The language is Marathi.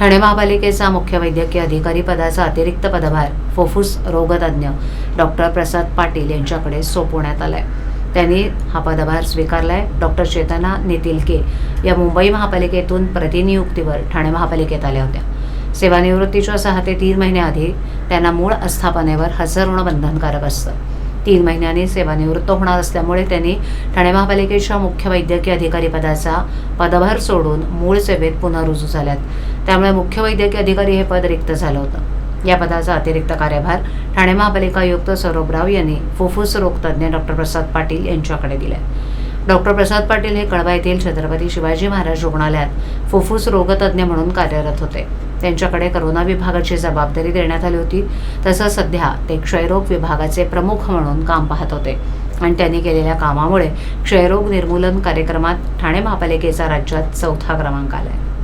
ठाणे महापालिकेचा मुख्य वैद्यकीय अधिकारी पदाचा अतिरिक्त पदभार फोफूस रोगतज्ञ डॉक्टर प्रसाद पाटील यांच्याकडे सोपवण्यात आलाय. त्यांनी हा पदभार स्वीकारलाय. डॉक्टर चेतना नेतिलके या मुंबई महापालिकेतून प्रतिनियुक्तीवर ठाणे महापालिकेत आल्या होत्या. सेवानिवृत्तीच्या सहा ते तीन महिन्याआधी त्यांना मूळ आस्थापनेवर हजर होणं बंधनकारक असतं. तीन महिन्यांनी सेवानिवृत्त होणार असल्यामुळे त्यांनी ठाणे महापालिकेच्या मुख्य वैद्यकीय अधिकारी पदाचा पदभार सोडून मूळ सेवेत पुन्हा रुजू झाल्यात. त्यामुळे मुख्य वैद्यकीय अधिकारी हे पद रिक्त झालं होतं. या पदाचा अतिरिक्त कार्यभार ठाणे महापालिका आयुक्त सौरभ राव यांनी फुफ्फुस रोगतज्ञ डॉक्टर प्रसाद पाटील यांच्याकडे दिलाय. डॉक्टर प्रसाद पाटील हे कळवा येथील छत्रपती शिवाजी महाराज रुग्णालयात फुफ्फुस रोगतज्ञ म्हणून कार्यरत होते. त्यांच्याकडे करोना विभागाची जबाबदारी देण्यात आली होती. तसंच सध्या ते क्षयरोग विभागाचे प्रमुख म्हणून काम पाहत होते. आणि त्यांनी केलेल्या कामामुळे क्षयरोग निर्मूलन कार्यक्रमात ठाणे महापालिकेचा राज्यात चौथा क्रमांक आलाय.